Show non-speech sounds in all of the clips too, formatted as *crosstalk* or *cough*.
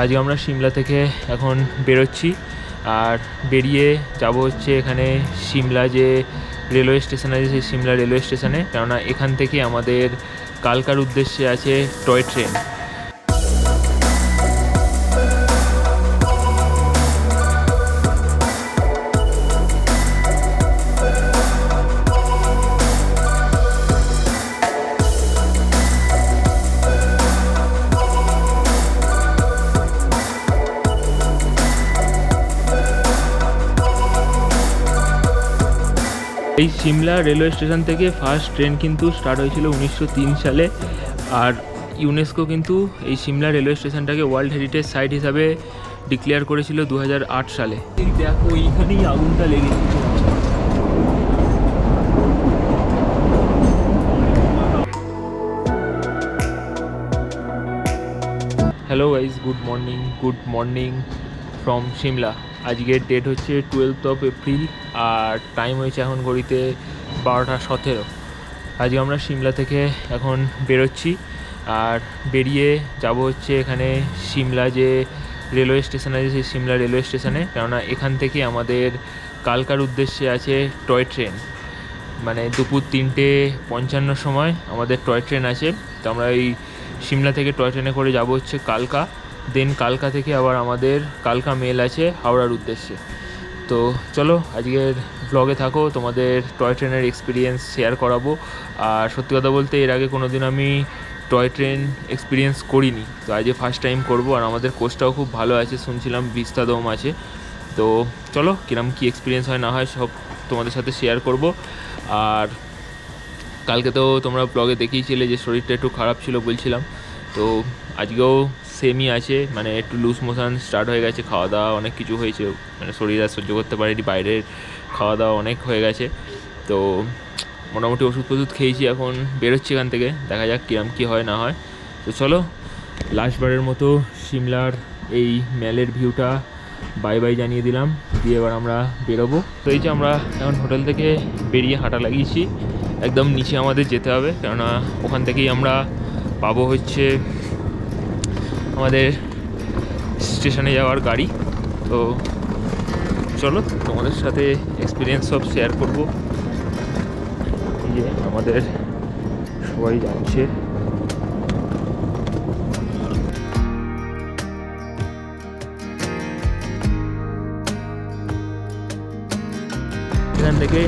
আজকে আমরা সিমলা থেকে এখন বেরোচ্ছি। আর বেরিয়ে যাব হচ্ছে এখানে সিমলা যে রেলওয়ে স্টেশন আছে, সেই সিমলা রেলওয়ে স্টেশনে। কেননা এখান থেকে আমাদের কালকার উদ্দেশ্যে আছে টয় ট্রেন। এই সিমলা রেলওয়ে স্টেশন থেকে ফার্স্ট ট্রেন কিন্তু স্টার্ট হয়েছিল উনিশশো তিন সালে। আর ইউনেস্কো কিন্তু এই সিমলা রেলওয়ে স্টেশনটাকে ওয়ার্ল্ড হেরিটেজ সাইট হিসাবে ডিক্লেয়ার করেছিল দু হাজার আট সালে। দেখো এইখানেই আগুনটা লেগেছে। Hello guys good morning good morning from Shimla আজকের ডেট হচ্ছে টুয়েলথ অফ এপ্রিল আর টাইম হয়েছে এখন ঘড়িতে বারোটা সতেরো। আজকে আমরা সিমলা থেকে এখন বেরোচ্ছি আর বেরিয়ে যাব হচ্ছে এখানে সিমলা যে রেলওয়ে স্টেশন আছে, সেই সিমলা রেলওয়ে স্টেশনে কেননা এখান থেকে আমাদের কালকার উদ্দেশ্যে আছে টয় ট্রেন মানে দুপুর তিনটে পঞ্চান্ন সময় আমাদের টয় ট্রেন আছে। তো আমরা এই সিমলা থেকে টয় ট্রেনে করে যাব হচ্ছে কালকা। দেন কালকা থেকে আবার আমাদের কালকা মেল আছে হাওড়ার উদ্দেশ্যে। তো চলো আজকের ব্লগে থাকো, তোমাদের টয় ট্রেনের এক্সপিরিয়েন্স শেয়ার করাবো। আর সত্যি কথা বলতে এর আগে কোনো দিন আমি টয় ট্রেন এক্সপিরিয়েন্স করিনি। তো আজকে ফার্স্ট টাইম করব আর আমাদের কোচটাও খুব ভালো আছে, শুনছিলাম দম আছে। তো চলো কিরম কী এক্সপিরিয়েন্স হয় না হয় সব তোমাদের সাথে শেয়ার করব। আর কালকে তো তোমরা ব্লগে দেখিয়েছিলে যে শরীরটা একটু খারাপ ছিল বলছিলাম। তো আজকেও সেমই আছে মানে একটু লুজ মোশন স্টার্ট হয়ে গেছে খাওয়া দাওয়া অনেক কিছু হয়েছে মানে শরীর আর সহ্য করতে পারেনি, বাইরের খাওয়া দাওয়া অনেক হয়ে গেছে। তো মোটামুটি ওষুধ ফষুধ খেয়েছি এখন, বেরোচ্ছি এখান থেকে, দেখা যাক কিরম কী হয়, না হয়। তো চলো লাস্টবারের মতো সিমলার এই ম্যালের ভিউটা বাই বাই জানিয়ে দিলাম, দিয়ে এবার আমরা বেরোবো। তো এই যে আমরা এখন হোটেল থেকে বেরিয়ে হাঁটা লাগিয়েছি, একদম নিচে আমাদের যেতে হবে, কেননা ওখান থেকেই আমরা পাবো হচ্ছে আমাদের স্টেশনে যাওয়ার গাড়ি। তো চলো, তোমাদের সাথে এক্সপিরিয়েন্স সব শেয়ার করব। যে আমাদের সবাই যাচ্ছে। এখান থেকে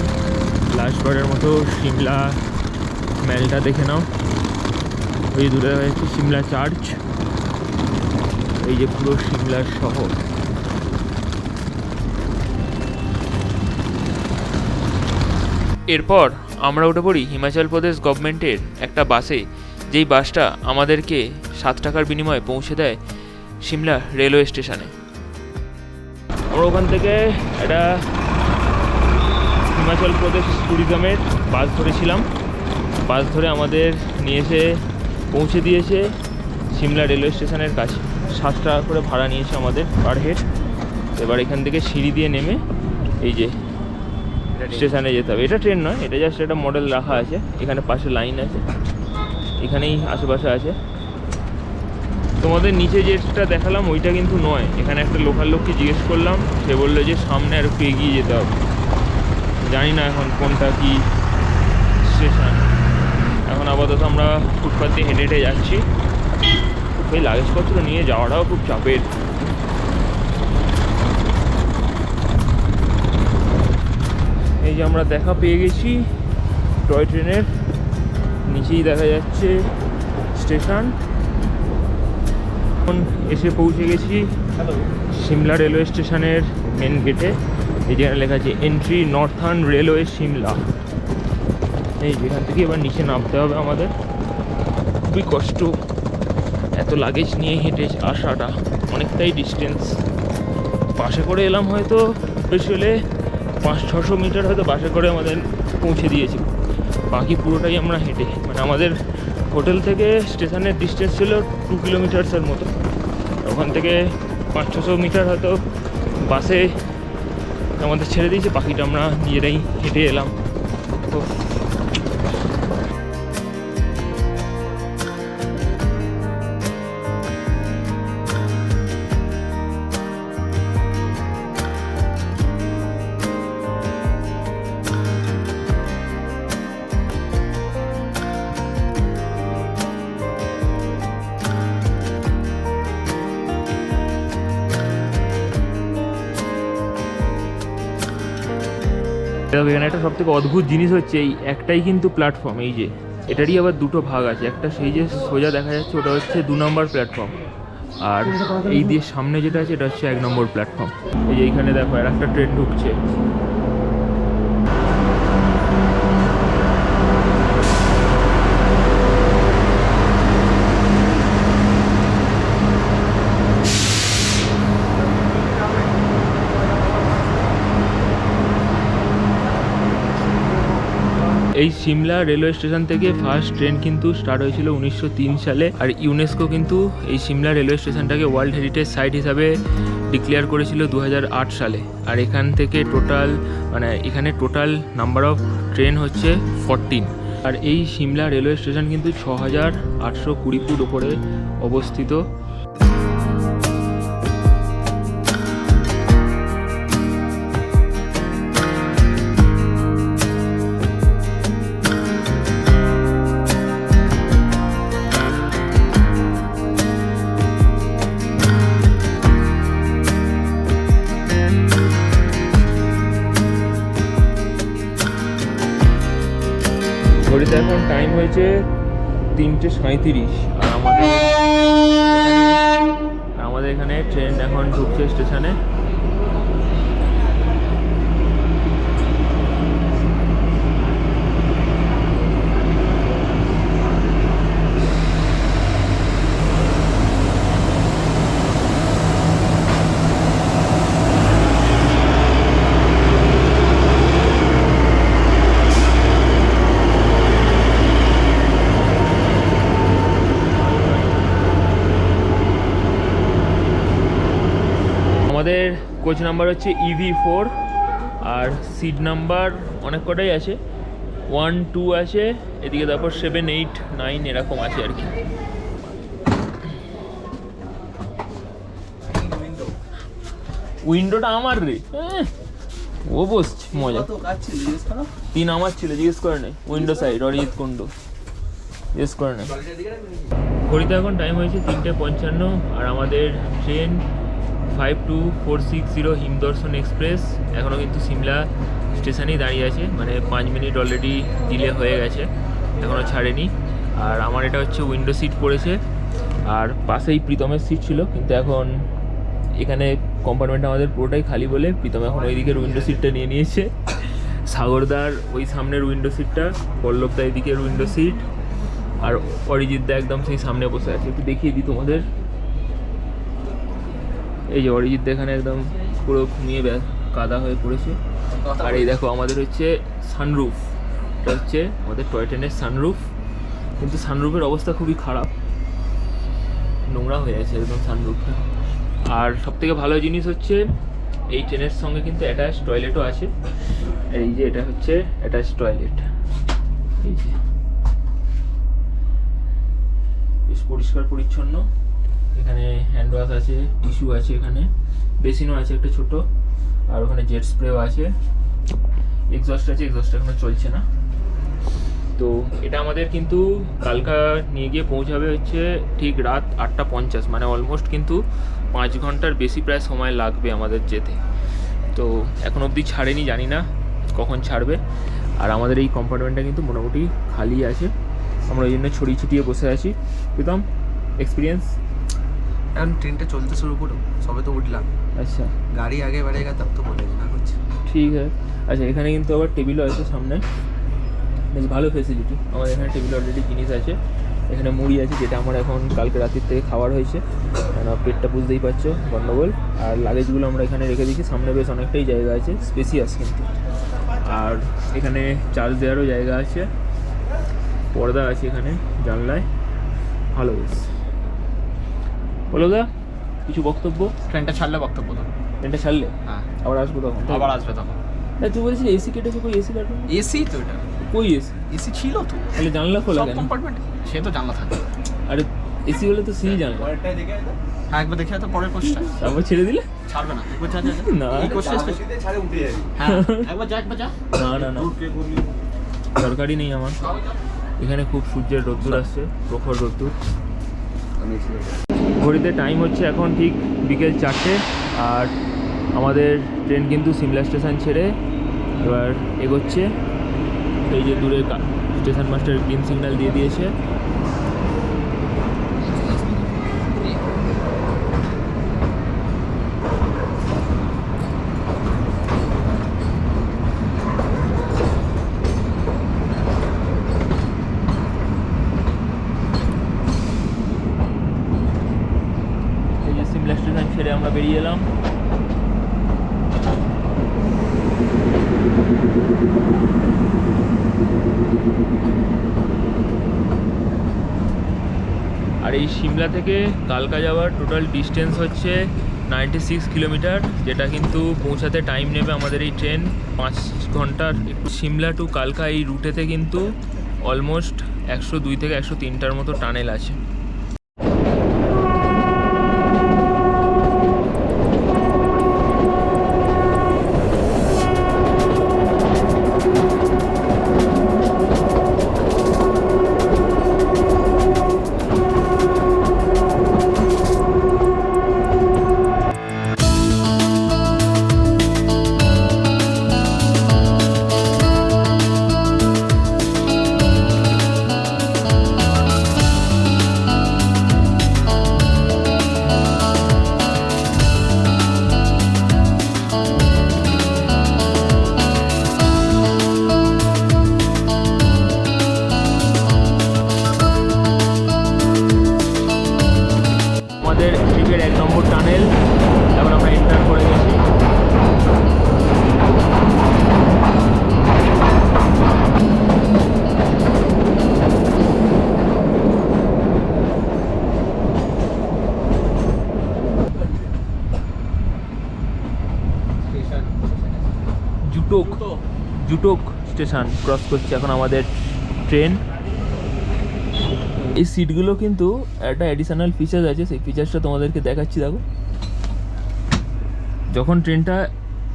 লাস্টবারের মতো সিমলা ম্যালটা দেখে নাও। ওই দূরে হচ্ছে সিমলা চার্চ। এই যে পুরো সিমলার শহর। এরপর আমরা উঠে পড়ি হিমাচল প্রদেশ গভর্নমেন্টের একটা বাসে যেই বাসটা আমাদেরকে সাত টাকার বিনিময়ে পৌঁছে দেয় সিমলা রেলওয়ে স্টেশনে। আমরা ওখান থেকে একটা হিমাচল প্রদেশ ট্যুরিজমের বাস ধরেছিলাম। বাস ধরে আমাদের নিয়ে এসে পৌঁছে দিয়েছে সিমলা রেলওয়ে স্টেশনের কাছে। সাত টাকা করে ভাড়া নিয়েছে আমাদের পার হেড এবার এখান থেকে সিঁড়ি দিয়ে নেমে এই যে স্টেশনে যেতে হবে। এটা ট্রেন নয় এটা জাস্ট একটা মডেল রাখা আছে। এখানে পাশে লাইন আছে। এখানেই আশেপাশে আছে। তোমাদের নিচে যেটা দেখালাম ওইটা কিন্তু নয়। এখানে একটা লোকাল লোককে জিজ্ঞেস করলাম। সে বলল যে সামনে আর একটু এগিয়ে যেতে হবে। জানি না এখন কোনটা কি স্টেশন এখন আপাতত আমরা ফুটপাথ দিয়ে হেঁটে হেঁটে যাচ্ছি। এই লাগেজপত্র নিয়ে যাওয়াটাও খুব চাপের। এই যে আমরা দেখা পেয়ে গেছি টয় ট্রেনের, নিচেই দেখা যাচ্ছে স্টেশন। এখন এসে পৌঁছে গেছি সিমলা রেলওয়ে স্টেশনের মেন গেটে এই যেখানে লেখা আছে এন্ট্রি নর্থার্ন রেলওয়ে সিমলা এই যেখান থেকে এবার নিচে নামতে হবে আমাদের। খুবই কষ্ট। এত লাগেজ নিয়ে হেঁটে আসাটা অনেকটাই ডিস্টেন্স বাসে করে এলাম হয়তো, বেশি হলে পাঁচ, ছশো মিটার হয়তো বাসে করে আমাদের পৌঁছে দিয়েছি বাকি পুরোটাই আমরা হেঁটে মানে আমাদের হোটেল থেকে স্টেশনের ডিস্টেন্স ছিল টু কিলোমিটার্সের মতো। ওখান থেকে পাঁচ, ছশো মিটার হয়তো বাসে আমাদের ছেড়ে দিয়েছে, বাকিটা আমরা নিজেরাই হেঁটে এলাম। তো সব থেকে অদ্ভুত জিনিস হচ্ছে এই একটাই কিন্তু প্ল্যাটফর্ম এই যে এটারই আবার দুটো ভাগ আছে। একটা সেই যে সোজা দেখা যাচ্ছে, ওটা হচ্ছে দু নম্বর প্ল্যাটফর্ম আর এই দিয়ে সামনে যেটা আছে, এটা হচ্ছে এক নম্বর প্ল্যাটফর্ম এই যে এইখানে দেখো, আর একটা ট্রেন ঢুকছে। এই সিমলা রেলওয়ে স্টেশন থেকে ফার্স্ট ট্রেন কিন্তু স্টার্ট হয়েছিল উনিশশো তিন সালে। আর ইউনেস্কো কিন্তু এই সিমলা রেলওয়ে স্টেশনটাকে ওয়ার্ল্ড হেরিটেজ সাইট হিসাবে ডিক্লেয়ার করেছিল দু হাজার আট সালে। আর এখান থেকে টোটাল মানে এখানে টোটাল নাম্বার অফ ট্রেন হচ্ছে ফরটিন আর এই সিমলা রেলওয়ে স্টেশন কিন্তু ছ হাজার আটশো কুড়ি ফুট ওপরে অবস্থিত। এখন টাইম হয়েছে তিনটে সাঁত্রিশ আর আমাদের আমাদের এখানে ট্রেন এখন ঢুকছে স্টেশনে আমাদের কোচ নাম্বার হচ্ছে ইভি ফোর আর সিট নাম্বার অনেক কটাই আছে। ওয়ান টু আছে এদিকে তারপর সেভেন এইট নাইন এরকম আছে আর কি। উইন্ডোটা আমার রে। ও বসছে মজা। তিন আমার ছিল জিজ্ঞেস করে নেই উইন্ডো সাইড অরিজিৎ কুন্ডু জিজ্ঞেস করে নেই ঘড়িতে এখন টাইম হয়েছে তিনটে পঞ্চান্ন আর আমাদের train five two four six zero Himdarshan express এখনও কিন্তু সিমলা স্টেশনেই দাঁড়িয়ে আছে। মানে পাঁচ মিনিট অলরেডি ডিলে হয়ে গেছে। এখনও ছাড়েনি। আর আমার এটা হচ্ছে উইন্ডো সিট পড়েছে। আর পাশেই প্রীতমের সিট ছিল। কিন্তু এখন এখানে কম্পার্টমেন্ট আমাদের পুরোটাই খালি বলে প্রীতম এখন ওই দিকের উইন্ডো সিটটা নিয়ে নিয়েছে। সাগরদার ওই সামনের উইন্ডো সিটটা পল্লবদা এদিকের উইন্ডো সিট আর অরিজিৎ দা একদম সেই সামনে বসে আছে। একটু দেখিয়ে দিই তোমাদের। এই যে অরিজিৎ দা এখানে একদম পুরো ঘুমিয়ে কাদা হয়ে পড়েছে। আর এই দেখো আমাদের হচ্ছে সানরুফ এটা হচ্ছে আমাদের টয় ট্রেনের সানরুফ কিন্তু সানরুফের অবস্থা খুবই খারাপ। নোংরা হয়ে আছে একদম সানরুফটা আর সব থেকে ভালো জিনিস হচ্ছে এই ট্রেনের সঙ্গে কিন্তু অ্যাটাচ টয়লেটও আছে। এই যে এটা হচ্ছে অ্যাটাচ টয়লেট এই যে। বেশ পরিষ্কার পরিচ্ছন্ন। এখানে হ্যান্ড ওয়াশ আছে টিস্যু আছে এখানে বেসিনও আছে একটা ছোট, আর ওখানে জেট স্প্রেও আছে। এক্সস্ট আছে এক্সস্ট এখনও চলছে না। তো এটা আমাদের কিন্তু কালকা নিয়ে গিয়ে পৌঁছাবে হচ্ছে ঠিক রাত আটটা পঞ্চাশ মানে অলমোস্ট কিন্তু পাঁচ ঘণ্টার বেশি প্রায় সময় লাগবে আমাদের যেতে। তো এখন অবধি ছাড়েনি, জানি না কখন ছাড়বে। আর আমাদের এই কম্পার্টমেন্টটা কিন্তু মোটামুটি খালি আছে। আমরা ওই জন্য ছড়িয়ে ছিটিয়ে বসে আছি। প্রীতম এক্সপিরিয়েন্স এখন ট্রেনটা চলতে শুরু করো সবে তো উঠলাম। আচ্ছা। গাড়ি আগে বাড়েগা তব তো বলে না করছে ঠিক আছে। আচ্ছা এখানে কিন্তু আবার টেবিলও আছে সামনে। বেশ ভালো ফেসিলিটি আমাদের এখানে টেবিল অলরেডি জিনিস আছে। এখানে মুড়ি আছে যেটা আমার এখন কালকে রাতের থেকে খাবার হয়েছে। পেটটা বুঝতেই পারছ গন্ডগোল। আর লাগেজগুলো আমরা এখানে রেখে দিয়েছি। সামনে বেশ অনেকটাই জায়গা আছে স্পেসিয়াস কিন্তু। আর এখানে চার্জ দেওয়ারও জায়গা আছে। পর্দা আছে এখানে জানলায়। ভালো বেশ। বলো দা কিছু বক্তব্য? ট্রেনটা ছাড়লে বক্তব্য দাও। এটা ছাড়লে? হ্যাঁ। আবার আসব তখন? আবার আসবে তখন। না তুই বলছিস এসি কেটেছে কই? এসি কাটবে এসি তো এটা। কই এসি এসি ছিল তো। তাহলে জানলা খোলা কেন? কম্পার্টমেন্ট সে তো জানলা থাকে আরে এসি হলে তো সি জানলা। হ্যাঁ একবার দেখে তো পরের কোর্সটা তারপর ছেড়ে দিলে? ছাড়বে না। একবার যা। না। এই কোর্সটা হ্যাঁ একবার যা একবার যা। না না না। দরকারই নেই আমার। এখানে খুব সূর্যের রোদ্দুর আসছে প্রখর রোদ্দুর। ঘড়িতে টাইম হচ্ছে এখন ঠিক বিকেল চারটে। আর আমাদের ট্রেন কিন্তু সিমলা স্টেশন ছেড়ে এবার এগোচ্ছে। এই যে দূরে স্টেশন মাস্টার গ্রিন সিগন্যাল দিয়ে দিয়েছে এই যে সিমলা স্টেশন ছেড়ে আমরা বেরিয়ে এলাম আর এই সিমলা থেকে কালকা যাওয়ার টোটাল ডিস্টেন্স হচ্ছে নাইনটি সিক্স কিলোমিটার যেটা কিন্তু পৌঁছাতে টাইম নেবে আমাদের এই ট্রেন পাঁচ ঘণ্টার। একটু সিমলা টু কালকা এই রুটেতে কিন্তু অলমোস্ট একশো দুই থেকে একশো তিনটার মতো টানেল আছে। স্টেশন ক্রস করছে এখন আমাদের ট্রেন। এই সিটগুলো কিন্তু একটা অ্যাডিশনাল ফিচার্স আছে, সেই ফিচার্সটা তোমাদেরকে দেখাচ্ছি, দেখো। যখন ট্রেনটা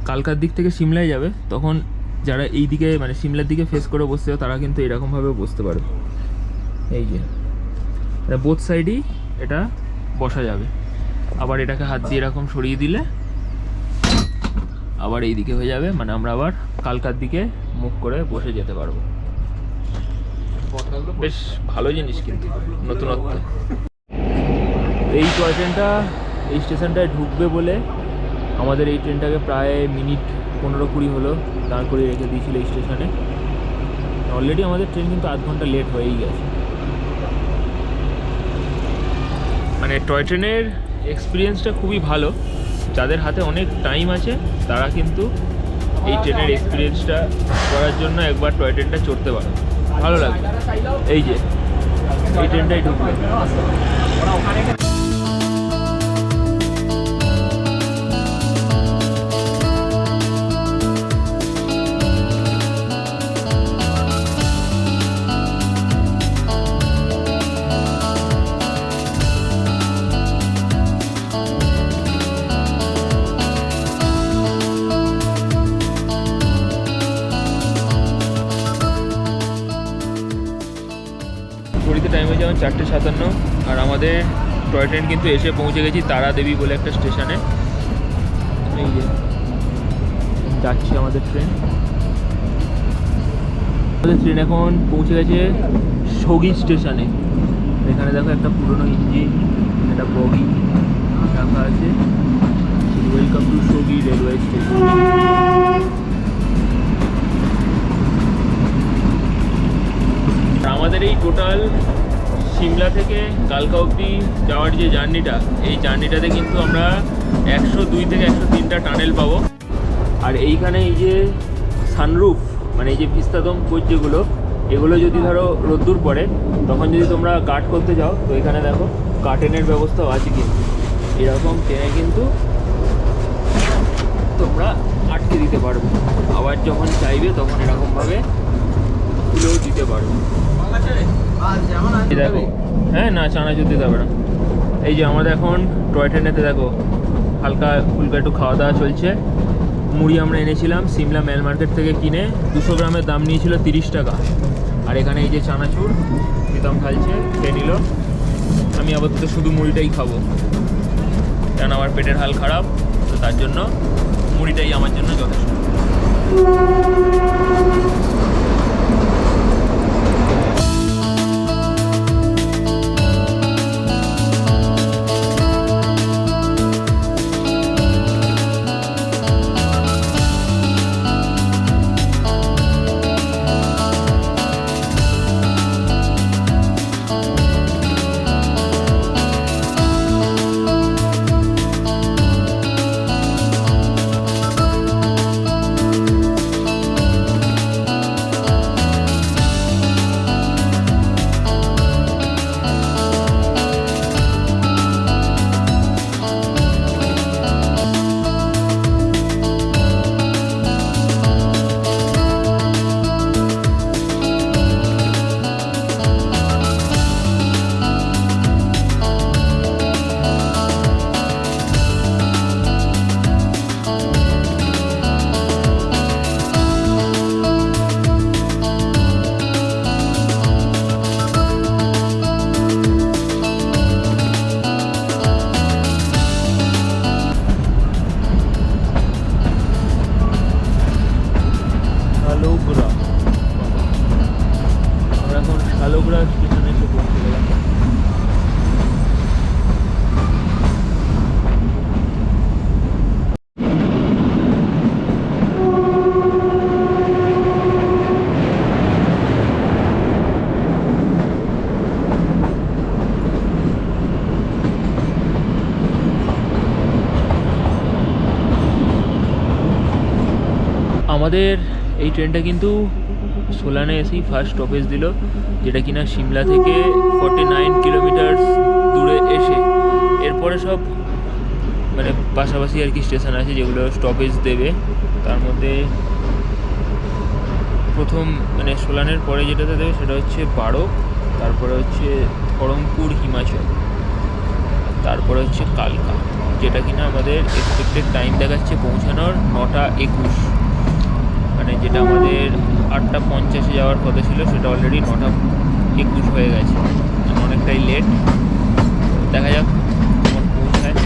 কালকার দিক থেকে সিমলায় যাবে, তখন যারা এই দিকে মানে সিমলার দিকে ফেস করে বসতে তারা কিন্তু এরকমভাবে বসতে পারবে। এই যে বোথ সাইডই এটা বসা যাবে। আবার এটাকে হাত দিয়ে এরকম সরিয়ে দিলে আবার এই দিকে হয়ে যাবে মানে আমরা আবার কালকার দিকে মুখ করে বসে যেতে পারব। বেশ ভালো জিনিস কিন্তু, নতুনত্ব। এই টয় ট্রেনটা এই স্টেশনটায় ঢুকবে বলে আমাদের এই ট্রেনটাকে প্রায় মিনিট পনেরো কুড়ি হলো দাঁড় করিয়ে রেখে দিয়েছিল এই স্টেশনে। অলরেডি আমাদের ট্রেন কিন্তু আধ ঘণ্টা লেট হয়েই গেছে। মানে টয় ট্রেনের এক্সপিরিয়েন্সটা খুবই ভালো। যাদের হাতে অনেক টাইম আছে তারা কিন্তু এই ট্রেনের এক্সপিরিয়েন্সটা করার জন্য একবার টয় ট্রেনটা চড়তে পারে। ভালো লাগবে। এই যে এই ট্রেনটাই ঢুকবে সাতান্ন, আর আমাদের টয় ট্রেন কিন্তু এসে পৌঁছে গেছি তারা দেবী বলে একটা স্টেশনে। এই যে, যাচ্ছে আমাদের ট্রেন। আমাদের ট্রেন এখন পৌঁছে গেছে সগি স্টেশনে। এখানে দেখো একটা পুরনো ইঞ্জিন, একটা বগি রাখা আছে। Welcome to Shoghi railway station. আমাদের এই টোটাল সিমলা থেকে কালকা অবধি যাওয়ার যে জার্নিটা, এই জার্নিটাতে কিন্তু আমরা একশো দুই থেকে একশো তিনটা টানেল পাবো। আর এইখানে এই যে সানরুফ মানে এই যে পিস্তাদম কোচ যেগুলো এগুলো যদি ধরো রোদ্দুর পড়ে, তখন যদি তোমরা কাট করতে যাও, তো এখানে দেখো কার্টেনের ব্যবস্থাও আছে কিন্তু। এরকম টেনে কিন্তু তোমরা আটকে দিতে পারবে। আবার যখন চাইবে তখন এরকমভাবে খুলেও দিতে পারবে। দেখো। হ্যাঁ না চানাচুর দিতে হবে না। এই যে আমাদের এখন টয় ট্রেনেতে দেখো হালকা ফুলকা একটু খাওয়া দাওয়া চলছে। মুড়ি আমরা এনেছিলাম সিমলা মেল মার্কেট থেকে কিনে দুশো গ্রামের দাম নিয়েছিল তিরিশ টাকা। আর এখানে এই যে চানাচুর প্রীতম খালছে খেয়ে নিল। আমি আপাতত শুধু মুড়িটাই খাব। কারণ আমার পেটের হাল খারাপ তো তার জন্য মুড়িটাই আমার জন্য যথেষ্ট। আমাদের এই ট্রেনটা কিন্তু সোলানে এসেই ফার্স্ট স্টপেজ দিল, যেটা কিনা সিমলা থেকে ফর্টি নাইন কিলোমিটার দূরে এসে এরপরে সব মানে পাশাপাশি আর কি স্টেশন আছে যেগুলো স্টপেজ দেবে। তার মধ্যে প্রথম মানে সোলানের পরে যেটাতে দেবে সেটা হচ্ছে বারক তারপরে হচ্ছে ধরমপুর, হিমাচল, তারপরে হচ্ছে কালকা, যেটা কিনা আমাদের এক্সপেক্টেড টাইম দেখাচ্ছে পৌঁছানোর নটা একুশ। মানে যেটা আমাদের আটটা পঞ্চাশে যাওয়ার কথা ছিল, সেটা অলরেডি নটা একুশ হয়ে গেছে। অনেকটাই লেট দেখা যাক পৌঁছায়।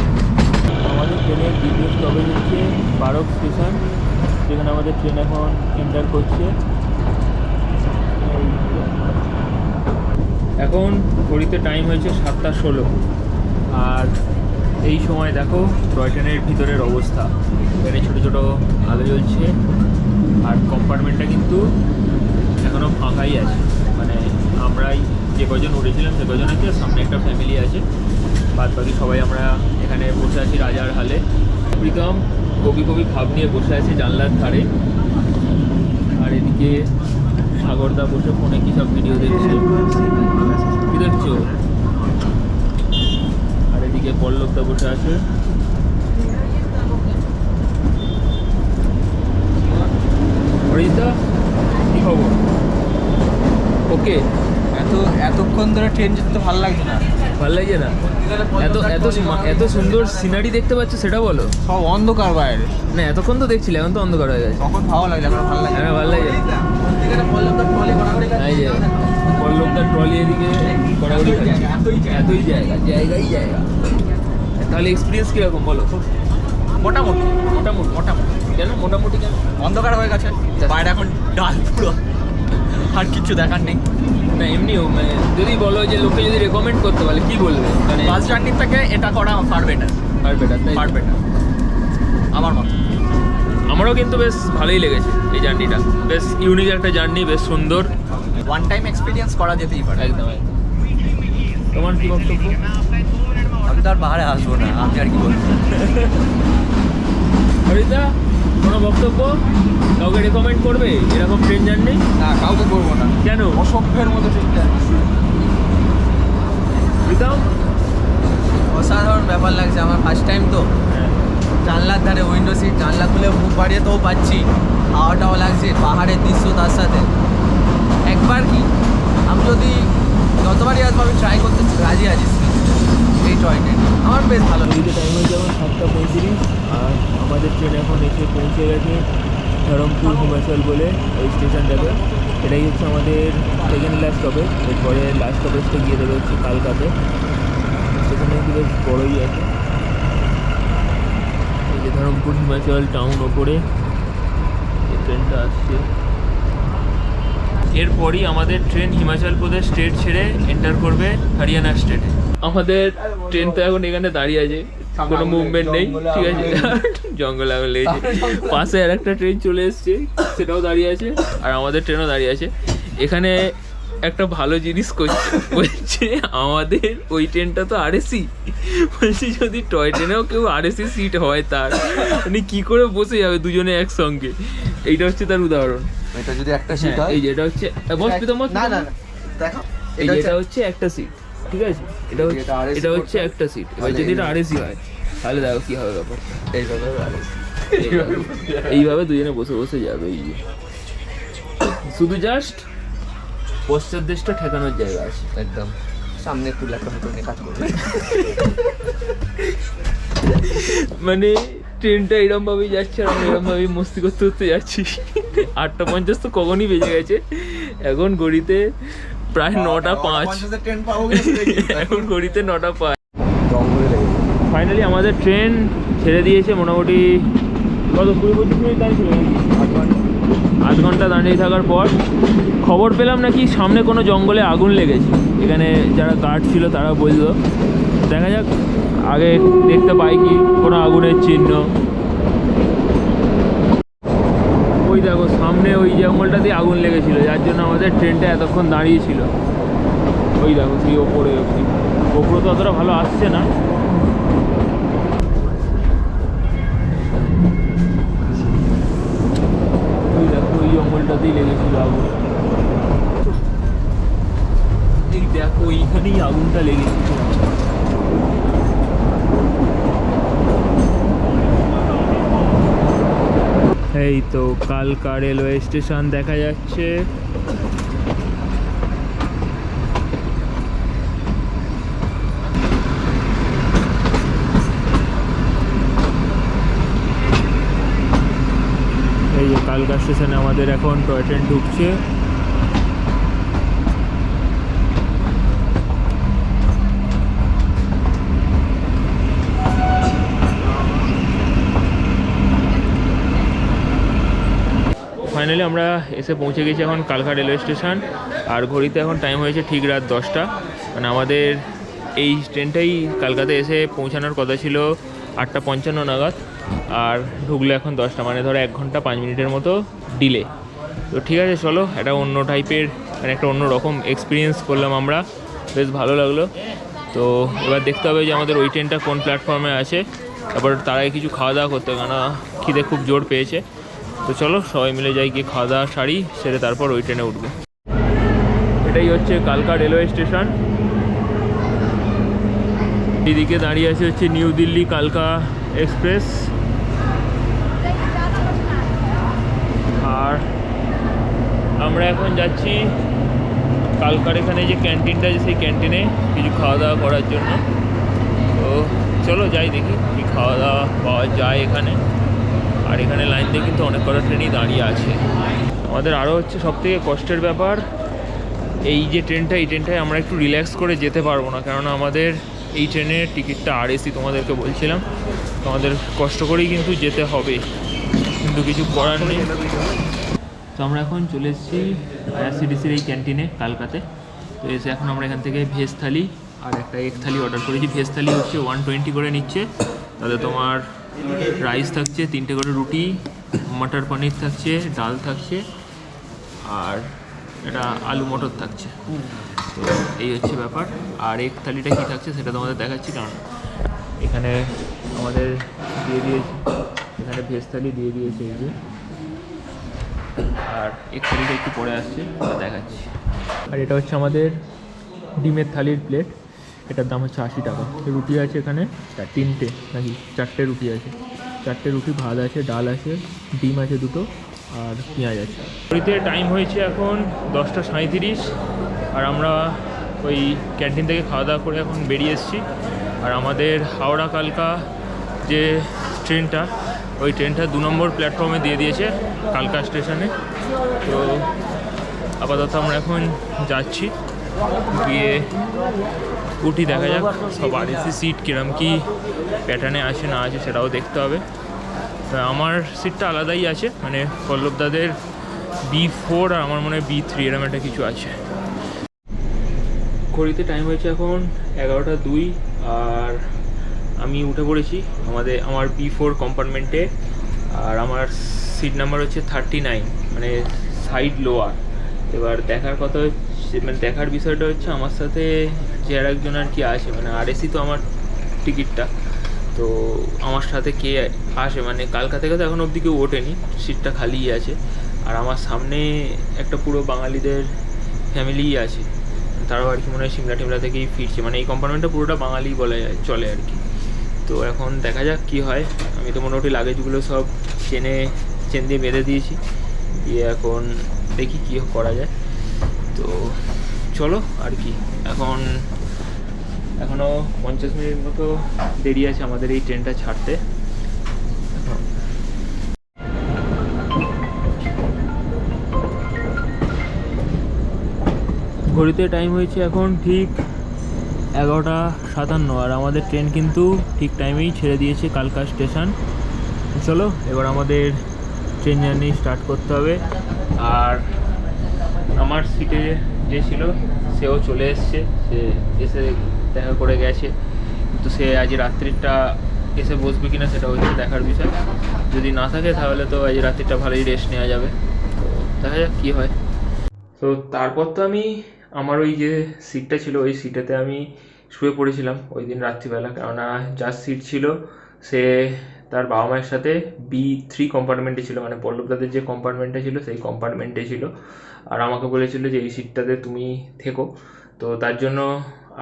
আমাদের ট্রেনের দ্বিতীয় স্টপেজ হচ্ছে বারক স্টেশন, যেখানে আমাদের ট্রেন এখন এন্টার করছে। এখন ঘড়িতে টাইম হয়েছে সাতটা ষোলো। আর এই সময় দেখো টয় ট্রেনের ভিতরের অবস্থা। এখানে ছোটো ছোটো আলো জ্বলছে। আর কম্পার্টমেন্টটা কিন্তু এখনও ফাঁকাই আছে। মানে আমরাই যে কজন উঠেছিলাম সে কজন আছে সামনে একটা ফ্যামিলি আছে। বাদ বাকি সবাই আমরা এখানে বসে আছি রাজার হালে। প্রীতম কবি কবি ভাব নিয়ে বসে আছে জানলার ধারে। আর এদিকে সাগরদা বসে ফোনে কী সব ভিডিও দেখছে? কী দেখছ? আর এদিকে পল্লবদা বসে আছে। অরিজিৎদা কী খবর? ওকে এত এতক্ষণ ধরে ট্রেন যেতে তো ভালো লাগছে না। ভালো লাগছে না? এত এত এত সুন্দর সিনারি দেখতে পাচ্ছ সেটা বলো। সব অন্ধকার বাইরে। না এতক্ষণ তো দেখছিলে এখন তো অন্ধকার হয়ে গেছে। তখন ভালো লাগছে এখন ভালো লাগছে। হ্যাঁ ভালো লাগে এই যে পল্লবদার ট্রলি এদিকে এতই জায়গা। জায়গাই জায়গা। তাহলে এক্সপিরিয়েন্স কীরকম বলো? মোটামুটি। মোটামুটি। মোটামুটি। কেন? মোটামুটি কেন? অন্ধকার হয়ে গেছে। বাইরে এখন ডাল পুরো। আর কিছু দেখার নেই। না এমনিও মানে যদি বলো যে লোকে যদি রেকমেন্ড করতে পারে কি বলবে? মানে বাস জার্নির থেকে এটা করা ফার বেটার আর বেটার ফার বেটার আমার মত। আমারও কিন্তু বেশ ভালোই লেগেছে এই জার্নিটা। বেশ ইউনিক একটা জার্নি বেশ সুন্দর। ওয়ান টাইম এক্সপিরিয়েন্স করা যেতেই পারে। একদম একদম। তোমার কি বক্তব্য? আমি তো আর পাহাড়ে আসব না। আমি আর কি বলব? হরিদা? কোনো বক্তব্য? কাউকে রেকমেন্ড করবে? এরকম ট্রেন জার্নি না কাউকে করব না। কেন? অসভ্যের মতো ট্রেনটা প্রীতম অসাধারণ ব্যাপার লাগছে আমার ফার্স্ট টাইম তো। জানলার ধারে উইন্ডো সিট জানলা খুলে মুখ বাড়িয়ে তো পাচ্ছি। হাওয়াটাও লাগছে পাহাড়ের দৃশ্য তার সাথে। একবার কি? আমি যদি যতবারই আসব আমি ট্রাই করতে রাজি আছি। এই টয় ট্রেন আমার বেশ ভালো এদিকে টাইম হয়ে যাবে সাতটা পঁয়ত্রিশ আর আমাদের ট্রেন এখন এসে পৌঁছে গেছে ধরমপুর হিমাচল বলে এই স্টেশনটাতে এটাই হচ্ছে আমাদের সেকেন্ড লাস্ট স্টপেজ এরপরে লাস্ট স্টপেজটা গিয়ে দেবে হচ্ছে কালকাতে। স্টেশনটা কিন্তু বেশ বড়োই আছে। এই যে ধরমপুর হিমাচল টাউন ওপরে ট্রেনটা আসছে। এরপরই আমাদের ট্রেন হিমাচল প্রদেশ স্টেট ছেড়ে এন্টার করবে হরিয়ানা স্টেটে আমাদের ট্রেন তো এখন এখানে দাঁড়িয়ে আছে কোনো মুভমেন্ট নেই ঠিক আছে? *laughs* জঙ্গল আগুন লেগেছে। পাশে আর একটা ট্রেন চলে এসছে সেটাও দাঁড়িয়ে আছে আর আমাদের ট্রেনও দাঁড়িয়ে আছে। এখানে একটা ভালো জিনিস করছে বলছে আমাদের ওই ট্রেনটা তো আর আরএসি বলছি যদি টয় ট্রেনেও কেউ আরএসি সিট হয় তার মানে কী করে বসে যাবে দুজনে একসঙ্গে? এইটা হচ্ছে তার উদাহরণ। এটা যদি একটা হ্যাঁ, সিট হয় এই যে এটা হচ্ছে বস প্রীতম বস, না না দেখো এই এটা হচ্ছে- এটা হচ্ছে একটা সিট ঠিক আছে? এটা হচ্ছে এটা হচ্ছে একটা সিট এবার যদি এই- এটা আরএসি হয় তাহলে দেখো কি হবে ব্যাপার। এইভাবে balance। এইভাবে দুজনে বসে বসে যাবে এই শুধু জাস্ট পশ্চাৎ দেশটা ঠেকানোর জায়গা আছে। একদম। সামনে একটু ল্যাপটপ নিয়ে কাজ করবে। মানে ট্রেনটা এরম ভাবেই যাচ্ছে আর আমরা এরম ভাবেই মস্তি করতে করতে যাচ্ছি। আটটা পঞ্চাশ তো কখনই বেজে গেছে। এখন ঘড়িতে প্রায় নটা পাঁচ। এখন ঘড়িতে নটা পাঁচ। ফাইনালি আমাদের ট্রেন ছেড়ে দিয়েছে মোটামুটি কত কুড়ি পঁচিশ মিনিট দাঁড়িয়ে আধ ঘণ্টা। দাঁড়িয়ে থাকার পর খবর পেলাম নাকি সামনে কোনো জঙ্গলে আগুন লেগেছে। এখানে যারা গার্ড ছিল তারা বলল দেখা যাক, আগে দেখতে পাই কি কোনো আগুনের চিহ্ন। ওই দেখো, সামনে ওই জঙ্গলটাতে আগুন লেগেছিলো, যার জন্য আমাদের ট্রেনটা এতক্ষণ দাঁড়িয়ে ছিল ওই দেখো, সেই ওপরে অবধি। ওপরে তো অতটা ভালো আসছে না। ওই দেখো, ওই জঙ্গলটাতেই লেগেছিল আগুন। দেখো এইখানেই আগুনটা লেগেছিল। এই তো কালকা রেলওয়ে স্টেশন দেখা যাচ্ছে। এই যে কালকা স্টেশনে আমাদের এখন টয় ট্রেন ঢুকছে। ফাইনালি আমরা এসে পৌঁছে গেছি এখন কালকা রেলওয়ে স্টেশন। আর ঘড়িতে এখন টাইম হয়েছে ঠিক রাত দশটা। মানে আমাদের এই ট্রেনটাই কালকাতে এসে পৌঁছানোর কথা ছিল আটটা পঞ্চান্ন নাগাদ। আর ঢুকলো এখন দশটা মানে ধরো এক ঘণ্টা পাঁচ মিনিটের মতো ডিলে তো ঠিক আছে, চলো, একটা অন্য টাইপের মানে একটা অন্য রকম এক্সপিরিয়েন্স করলাম আমরা। বেশ ভালো লাগল। তো এবার দেখতে হবে যে আমাদের ওই ট্রেনটা কোন প্ল্যাটফর্মে আছে। তারপর তারাই কিছু খাওয়া দাওয়া করতে হবে, কেননা খিদে খুব জোর পেয়েছে। তো চলো, সবাই মিলে যাই গিয়ে খাওয়া দাওয়া সারি সেরে তারপর ওই ট্রেনে উঠবো। এটাই হচ্ছে কালকা রেলওয়ে স্টেশন। এদিকে দাঁড়িয়ে আছে হচ্ছে নিউ দিল্লি কালকা এক্সপ্রেস। আর আমরা এখন যাচ্ছি কালকার এখানে যে ক্যান্টিনটা আছে, সেই ক্যান্টিনে কিছু খাওয়া দাওয়া করার জন্য। তো চলো যাই দেখি কি খাওয়া দাওয়া পাওয়া যায় এখানে। আর এখানে লাইন দিয়ে কিন্তু অনেক কটা ট্রেনই দাঁড়িয়ে আছে। আমাদের আরও হচ্ছে সব থেকে কষ্টের ব্যাপার, এই যে ট্রেনটা এই ট্রেনটায় আমরা একটু রিল্যাক্স করে যেতে পারব না। কেননা আমাদের এই ট্রেনের টিকিটটা আর এসি তোমাদেরকে বলছিলাম তো আমাদের কষ্ট করেই কিন্তু যেতে হবে। কিন্তু কিছু করার নেই। তো আমরা এখন চলে এসেছি আইআরসিডিসির এই ক্যান্টিনে কালকাতে। তো এসে এখন আমরা এখান থেকে ভেজ থালি আর একটা এগ থালি অর্ডার করেছি। ভেজ থালি হচ্ছে ওয়ান টোয়েন্টি করে নিচ্ছে। তাতে তোমার রাইস থাকছে, তিনটে করে রুটি, মটর পনির থাকছে, ডাল থাকছে, আর এটা আলু মটর থাকছে। তো এই হচ্ছে ব্যাপার। আর এক থালিটা কী থাকছে সেটা তোমাদের দেখাচ্ছি, কারণ এখানে আমাদের দিয়ে দিয়েছে, এখানে ভেজ থালি দিয়ে দিয়েছে এই যে। আর এক থালিটা একটু পরে আসছে দেখাচ্ছি। আর এটা হচ্ছে আমাদের ডিমের থালির প্লেট এটার দাম হচ্ছে আশি টাকা। রুটি আছে এখানে তিনটে নাকি? চারটে রুটি আছে। চারটে রুটি, ভাত আছে, ডাল আছে, ডিম আছে দুটো আর পেঁয়াজ আছে। ঘড়িতে টাইম হয়েছে এখন দশটা সাঁইত্রিশ আর আমরা ওই ক্যান্টিন থেকে খাওয়া দাওয়া করে এখন বেরিয়ে এসেছি। আর আমাদের হাওড়া কালকা যে ট্রেনটা, ওই ট্রেনটা দু নম্বর প্ল্যাটফর্মে দিয়ে দিয়েছে কালকা স্টেশনে তো আপাতত আমরা এখন যাচ্ছি। গিয়ে উঠি দেখা যাক, সব আর এসি সিট কিরম কি প্যাটার্নে আছে না আছে সেটাও দেখতে হবে। আমার সিটটা আলাদাই আছে মানে পল্লবদাদের বি ফোর আর আমার মনে হয় বি থ্রি এরকম একটা কিছু আছে। ঘড়িতে টাইম হয়েছে এখন এগারোটা দুই আর আমি উঠে পড়েছি আমাদের, আমার বি ফোর কম্পার্টমেন্টে আর আমার সিট নাম্বার হচ্ছে থার্টি নাইন মানে সাইড লোয়ার এবার দেখার কথা হচ্ছে মানে দেখার বিষয়টা হচ্ছে আমার সাথে যে আর একজন আর কি আছে মানে আর এসি তো আমার টিকিটটা তো আমার সাথে কে আসে মানে কালকা থেকে তো এখন অবধি কেউ ওঠেনি সিটটা খালিই আছে। আর আমার সামনে একটা পুরো বাঙালিদের ফ্যামিলিই আছে। তারাও আর কি মনে হয় সিমলা টিমলা থেকেই ফিরছে মানে এই কম্পার্টমেন্টটা পুরোটা বাঙালি বলা যায়, চলে আর কি। তো এখন দেখা যাক কি হয়। আমি তো মোটামুটি লাগেজগুলো সব চেনে, চেন দিয়ে বেঁধে দিয়েছি। দিয়ে এখন দেখি কী করা যায়। তো চলো, আর কি। এখন এখনও পঞ্চাশ মিনিট মতো দেরি আছে আমাদের এই ট্রেনটা ছাড়তে। ঘড়িতে টাইম হয়েছে এখন ঠিক এগারোটা সাতান্ন, আর আমাদের ট্রেন কিন্তু ঠিক টাইমেই ছেড়ে দিয়েছে কালকা স্টেশন চলো, এবার আমাদের ট্রেন জার্নি স্টার্ট করতে হবে। আর আমার সিটে যে ছিল, সেও চলে এসছে। সে এসে দেখা করে গেছে। কিন্তু সে আজ রাত্রিটা এসে বসবে কিনা সেটা হচ্ছে দেখার বিষয়। যদি না থাকে তাহলে তো আজ রাত্রিটা ভালোই রেস্ট নেওয়া যাবে। তো দেখা যাক কী হয়। তো তারপর তো আমি আমার ওই যে সিটটা ছিল, ওই সিটেতে আমি শুয়ে পড়েছিলাম ওই দিন রাত্রিবেলা। কেননা যার সিট ছিল, সে তার বাবা মায়ের সাথে বি থ্রি কম্পার্টমেন্টে ছিল মানে পল্লবদাদের যে কম্পার্টমেন্টটা ছিল, সেই কম্পার্টমেন্টে ছিল। আর আমাকে বলেছিল যে, এই সিটটাতে তুমি থেকো। তো তার জন্য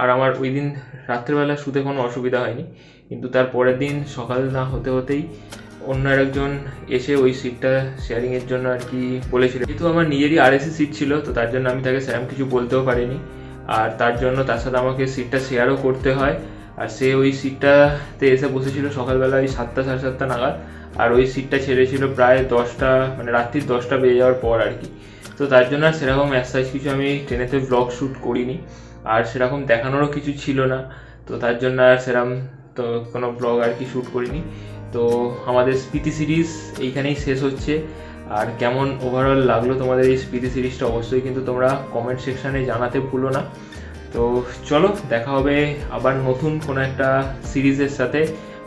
আর আমার ওই দিন রাত্রিবেলা শুতে কোনো অসুবিধা হয়নি। কিন্তু তার পরের দিন সকাল না হতে হতেই অন্য আরেকজন এসে ওই সিটটা শেয়ারিংয়ের জন্য আর কি বলেছিল। যেহেতু আমার নিজেরই আরএসি সিট ছিল, তো তার জন্য আমি তাকে সেরকম কিছু বলতেও পারিনি। আর তার জন্য তার সাথে আমাকে সিটটা শেয়ারও করতে হয়। আর সে ওই সিটটাতে এসে বসেছিল সকালবেলা ওই সাতটা, সাড়ে সাতটা নাগাদ। আর ওই সিটটা ছেড়েছিল প্রায় দশটা মানে রাত্রির দশটা বেজে যাওয়ার পর আর কি। তো তার জন্য আর সেরকম অ্যাসাইজ কিছু আমি ট্রেনেতে ব্লগ শ্যুট করিনি। আর সেরকম দেখানোরও কিছু ছিল না। তো তার জন্য আর সেরকম তো কোনো ব্লগ আর কি শ্যুট করিনি। তো আমাদের স্পিতি সিরিজ এইখানেই শেষ হচ্ছে। আর কেমন ওভারঅল লাগল তোমাদের এই স্পিতি সিরিজটা অবশ্যই কিন্তু তোমরা কমেন্ট সেকশানে জানাতে ভুলো না। তো চলো, দেখা হবে আবার নতুন কোনো একটা সিরিজের সাথে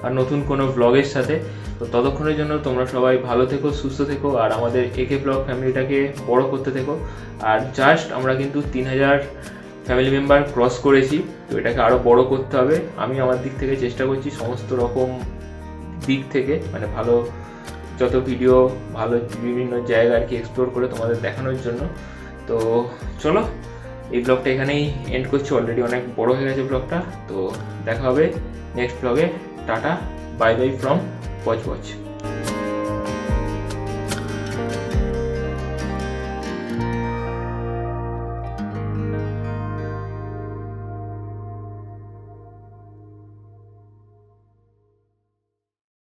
আর নতুন কোনো ব্লগের সাথে। তো ততক্ষণের জন্য তোমরা সবাই ভালো থেকো, সুস্থ থেকো আর আমাদের একে ব্লগ ফ্যামিলিটাকে বড় করতে থেকো। আর জাস্ট আমরা কিন্তু তিন হাজার ফ্যামিলি মেম্বার ক্রস করেছি, তো এটাকে আরও বড় করতে হবে। আমি আমার দিক থেকে চেষ্টা করছি সমস্ত রকম দিক থেকে মানে ভালো যত ভিডিও ভালো বিভিন্ন জায়গা আর কি এক্সপ্লোর করে তোমাদের দেখানোর জন্য। তো চলো এই ব্লগটা এখানেই এন্ড করছি। অলরেডি অনেক বড় হয়ে গেছে ব্লগটা তো দেখা হবে নেক্সট ব্লগে টাটা বাই বাই ফ্রম পচ ওয়াচ